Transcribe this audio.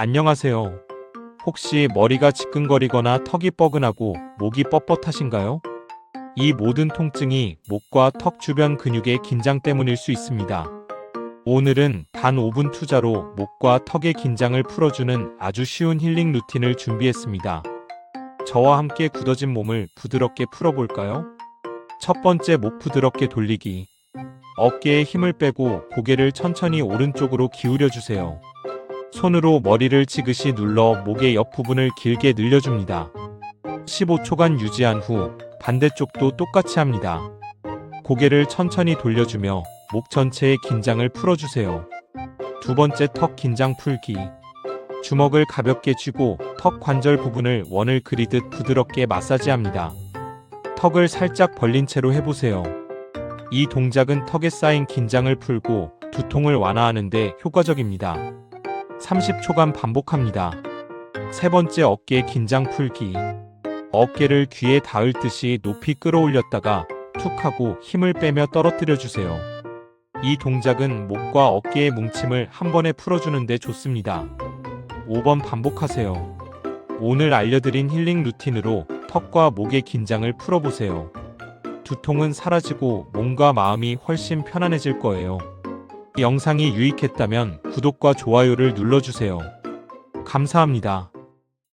안녕하세요. 혹시 머리가 지끈거리거나 턱이 뻐근하고 목이 뻣뻣하신가요? 이 모든 통증이 목과 턱 주변 근육의 긴장 때문일 수 있습니다. 오늘은 단 5분 투자로 목과 턱의 긴장을 풀어주는 아주 쉬운 힐링 루틴을 준비했습니다. 저와 함께 굳어진 몸을 부드럽게 풀어볼까요? 첫 번째 목 부드럽게 돌리기. 어깨에 힘을 빼고 고개를 천천히 오른쪽으로 기울여 주세요. 손으로 머리를 지그시 눌러 목의 옆부분을 길게 늘려줍니다. 15초간 유지한 후 반대쪽도 똑같이 합니다. 고개를 천천히 돌려주며 목 전체의 긴장을 풀어주세요. 두 번째 턱 긴장 풀기. 주먹을 가볍게 쥐고 턱 관절 부분을 원을 그리듯 부드럽게 마사지합니다. 턱을 살짝 벌린 채로 해보세요. 이 동작은 턱에 쌓인 긴장을 풀고 두통을 완화하는데 효과적입니다. 30초간 반복합니다. 세 번째 어깨 긴장 풀기. 어깨를 귀에 닿을 듯이 높이 끌어올렸다가 툭 하고 힘을 빼며 떨어뜨려 주세요. 이 동작은 목과 어깨의 뭉침을 한 번에 풀어주는데 좋습니다. 5번 반복하세요. 오늘 알려드린 힐링 루틴으로 턱과 목의 긴장을 풀어보세요. 두통은 사라지고 몸과 마음이 훨씬 편안해질 거예요. 영상이 유익했다면 구독과 좋아요를 눌러주세요. 감사합니다.